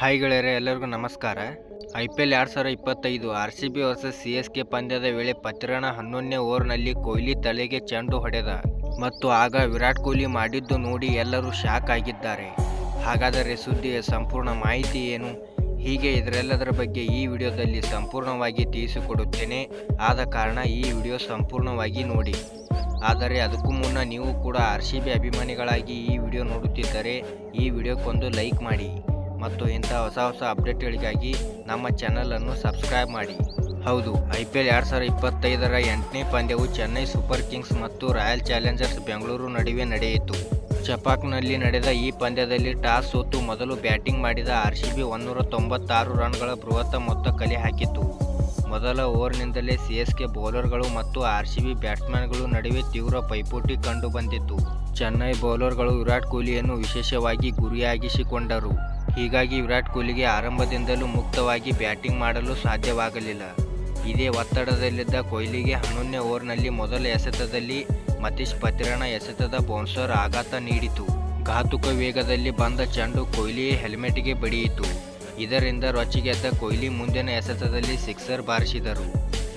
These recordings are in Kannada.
ಹಾಯ್ ಗೆಳೆಯರೆ, ಎಲ್ಲರಿಗೂ ನಮಸ್ಕಾರ. ಐ ಪಿ ಎಲ್ ಎರಡು ಸಾವಿರದ ಇಪ್ಪತ್ತೈದು R C B versus C S K ಪಂದ್ಯದ ವೇಳೆ ಪತ್ರಣ ಹನ್ನೊಂದನೇ ಓವರ್ನಲ್ಲಿ ಕೊಹ್ಲಿ ತಲೆಗೆ ಚೆಂಡು ಹೊಡೆದ ಮತ್ತು ಆಗ ವಿರಾಟ್ ಕೊಹ್ಲಿ ಮಾಡಿದ್ದು ನೋಡಿ ಎಲ್ಲರೂ ಶಾಕ್ ಆಗಿದ್ದಾರೆ. ಹಾಗಾದರೆ ಸುದ್ದಿಯ ಸಂಪೂರ್ಣ ಮಾಹಿತಿ ಏನು? ಹೀಗೆ ಇದರೆಲ್ಲದರ ಬಗ್ಗೆ ಈ ವಿಡಿಯೋದಲ್ಲಿ ಸಂಪೂರ್ಣವಾಗಿ ತಿಳಿಸಿಕೊಡುತ್ತೇನೆ. ಆದ ಕಾರಣ ಈ ವಿಡಿಯೋ ಸಂಪೂರ್ಣವಾಗಿ ನೋಡಿ. ಆದರೆ ಅದಕ್ಕೂ ಮುನ್ನ ನೀವು ಕೂಡ ಆರ್ ಸಿ ಬಿ ಅಭಿಮಾನಿಗಳಾಗಿ ಈ ವಿಡಿಯೋ ನೋಡುತ್ತಿದ್ದರೆ ಈ ವಿಡಿಯೋಕ್ಕೊಂದು ಲೈಕ್ ಮಾಡಿ. ಮತ್ತು ಇಂಥ ಹೊಸ ಹೊಸ ಅಪ್ಡೇಟ್ಗಳಿಗಾಗಿ ನಮ್ಮ ಚಾನಲನ್ನು ಸಬ್ಸ್ಕ್ರೈಬ್ ಮಾಡಿ. ಹೌದು, ಐ ಪಿ ಎಲ್ ಎರಡು ಸಾವಿರದ ಇಪ್ಪತ್ತೈದರ ಎಂಟನೇ ಪಂದ್ಯವು ಚೆನ್ನೈ ಸೂಪರ್ ಕಿಂಗ್ಸ್ ಮತ್ತು ರಾಯಲ್ ಚಾಲೆಂಜರ್ಸ್ ಬೆಂಗಳೂರು ನಡುವೆ ನಡೆಯಿತು. ಚಪಾಕ್ನಲ್ಲಿ ನಡೆದ ಈ ಪಂದ್ಯದಲ್ಲಿ ಟಾಸ್ ಸೋತು ಮೊದಲು ಬ್ಯಾಟಿಂಗ್ ಮಾಡಿದ ಆರ್ ಸಿ ಬಿ ಒಂದೂರ ತೊಂಬತ್ತಾರು ರನ್ಗಳ ಬೃಹತ್ ಮೊತ್ತ ಕಲೆ ಹಾಕಿತು. ಮೊದಲ ಓವರ್ನಿಂದಲೇ ಸಿ ಎಸ್ ಕೆ ಬೌಲರ್ಗಳು ಮತ್ತು ಆರ್ ಸಿ ಬಿ ಬ್ಯಾಟ್ಸ್ಮನ್ಗಳು ನಡುವೆ ತೀವ್ರ ಪೈಪೋಟಿ ಕಂಡು ಬಂದಿತ್ತು ಚೆನ್ನೈ ಬೌಲರ್ಗಳು ವಿರಾಟ್ ಕೊಹ್ಲಿಯನ್ನು ವಿಶೇಷವಾಗಿ ಗುರಿಯಾಗಿಸಿಕೊಂಡರು. ಹೀಗಾಗಿ ವಿರಾಟ್ ಕೊಹ್ಲಿಗೆ ಆರಂಭದಿಂದಲೂ ಮುಕ್ತವಾಗಿ ಬ್ಯಾಟಿಂಗ್ ಮಾಡಲು ಸಾಧ್ಯವಾಗಲಿಲ್ಲ. ಇದೇ ಒತ್ತಡದಲ್ಲಿದ್ದ ಕೊಹ್ಲಿಗೆ ಹನ್ನೊಂದನೇ ಓವರ್ನಲ್ಲಿ ಮೊದಲ ಎಸೆತದಲ್ಲಿ ಮತೀಶ್ ಪತಿರಣ ಎಸೆತದ ಬೌನ್ಸರ್ ಆಘಾತ ನೀಡಿತು. ಘಾತುಕ ವೇಗದಲ್ಲಿ ಬಂದ ಚೆಂಡು ಕೊಹ್ಲಿ ಹೆಲ್ಮೆಟ್ಗೆ ಬಡಿಯಿತು. ಇದರಿಂದ ರೊಚ್ಚಿಗೆದ್ದ ಕೊಹ್ಲಿ ಮುಂದಿನ ಎಸೆತದಲ್ಲಿ ಸಿಕ್ಸರ್ ಬಾರಿಸಿದರು.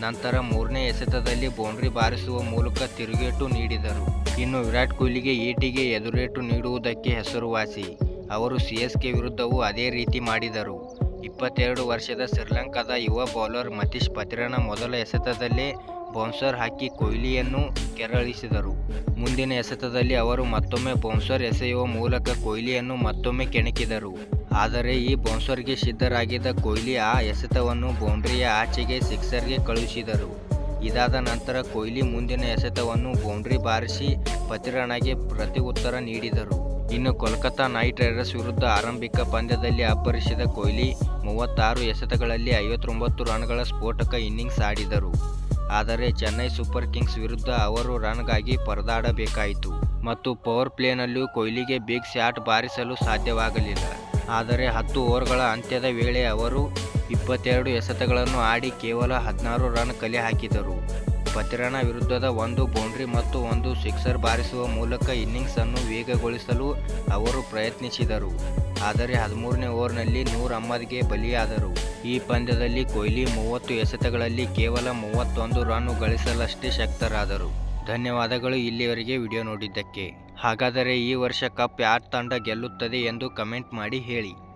ನಂತರ ಮೂರನೇ ಎಸೆತದಲ್ಲಿ ಬೌಂಡ್ರಿ ಬಾರಿಸುವ ಮೂಲಕ ತಿರುಗೇಟು ನೀಡಿದರು. ಇನ್ನು ವಿರಾಟ್ ಕೊಹ್ಲಿಗೆ ಏಟಿಗೆ ಎದುರೇಟು ನೀಡುವುದಕ್ಕೆ ಹೆಸರುವಾಸಿ. ಅವರು ಸಿ ಎಸ್ ಕೆ ವಿರುದ್ಧವೂ ಅದೇ ರೀತಿ ಮಾಡಿದರು. ಇಪ್ಪತ್ತೆರಡು ವರ್ಷದ ಶ್ರೀಲಂಕಾದ ಯುವ ಬೌಲರ್ ಮತೀಶ್ ಪತ್ರನ ಮೊದಲ ಎಸೆತದಲ್ಲೇ ಬೌನ್ಸರ್ ಹಾಕಿ ಕೊಹ್ಲಿಯನ್ನು ಕೆರಳಿಸಿದರು. ಮುಂದಿನ ಎಸೆತದಲ್ಲಿ ಅವರು ಮತ್ತೊಮ್ಮೆ ಬೌನ್ಸರ್ ಎಸೆಯುವ ಮೂಲಕ ಕೊಹ್ಲಿಯನ್ನು ಮತ್ತೊಮ್ಮೆ ಕೆಣಕಿದರು. ಆದರೆ ಈ ಬೌನ್ಸರ್ಗೆ ಸಿದ್ಧರಾಗಿದ್ದ ಕೊಹ್ಲಿ ಆ ಎಸೆತವನ್ನು ಬೌಂಡ್ರಿಯ ಆಚೆಗೆ ಸಿಕ್ಸರ್ಗೆ ಕಳುಹಿಸಿದರು. ಇದಾದ ನಂತರ ಕೊಹ್ಲಿ ಮುಂದಿನ ಎಸೆತವನ್ನು ಬೌಂಡ್ರಿ ಬಾರಿಸಿ ಪತಿರಣಗೆ ಪ್ರತಿ ಉತ್ತರ ನೀಡಿದರು. ಇನ್ನು ಕೋಲ್ಕತ್ತಾ ನೈಟ್ ರೈಡರ್ಸ್ ವಿರುದ್ಧ ಆರಂಭಿಕ ಪಂದ್ಯದಲ್ಲಿ ಅಬ್ಬರಿಸಿದ ಕೊಹ್ಲಿ ಮೂವತ್ತಾರು ಎಸೆತಗಳಲ್ಲಿ ಐವತ್ತೊಂಬತ್ತು ರನ್ಗಳ ಸ್ಫೋಟಕ ಇನ್ನಿಂಗ್ಸ್ ಆಡಿದರು. ಆದರೆ ಚೆನ್ನೈ ಸೂಪರ್ ಕಿಂಗ್ಸ್ ವಿರುದ್ಧ ಅವರು ರನ್ಗಾಗಿ ಪರದಾಡಬೇಕಾಯಿತು. ಮತ್ತು ಪವರ್ ಪ್ಲೇನಲ್ಲೂ ಕೊಹ್ಲಿಗೆ ಬಿಗ್ ಶಾಟ್ ಬಾರಿಸಲು ಸಾಧ್ಯವಾಗಲಿಲ್ಲ. ಆದರೆ ಹತ್ತು ಓವರ್ಗಳ ಅಂತ್ಯದ ವೇಳೆ ಅವರು ಇಪ್ಪತ್ತೆರಡು ಎಸೆತಗಳನ್ನು ಆಡಿ ಕೇವಲ ಹದಿನಾರು ರನ್ ಕಲೆ ಹಾಕಿದರು. ಪತಿರಣ ವಿರುದ್ಧದ ಒಂದು ಬೌಂಡ್ರಿ ಮತ್ತು ಒಂದು ಸಿಕ್ಸರ್ ಬಾರಿಸುವ ಮೂಲಕ ಇನ್ನಿಂಗ್ಸ್ ಅನ್ನು ವೇಗಗೊಳಿಸಲು ಅವರು ಪ್ರಯತ್ನಿಸಿದರು. ಆದರೆ ಹದಿಮೂರನೇ ಓವರ್ನಲ್ಲಿ ನೂರ್ ಅಹ್ಮದ್ಗೆ ಬಲಿಯಾದರು. ಈ ಪಂದ್ಯದಲ್ಲಿ ಕೊಹ್ಲಿ ಮೂವತ್ತು ಎಸೆತಗಳಲ್ಲಿ ಕೇವಲ ಮೂವತ್ತೊಂದು ರನ್ ಗಳಿಸಲಷ್ಟೇ ಶಕ್ತರಾದರು. ಧನ್ಯವಾದಗಳು ಇಲ್ಲಿವರೆಗೆ ವಿಡಿಯೋ ನೋಡಿದ್ದಕ್ಕೆ. ಹಾಗಾದರೆ ಈ ವರ್ಷ ಕಪ್ ಯಾರ್ ತಂಡ ಗೆಲ್ಲುತ್ತದೆ ಎಂದು ಕಮೆಂಟ್ ಮಾಡಿ ಹೇಳಿ.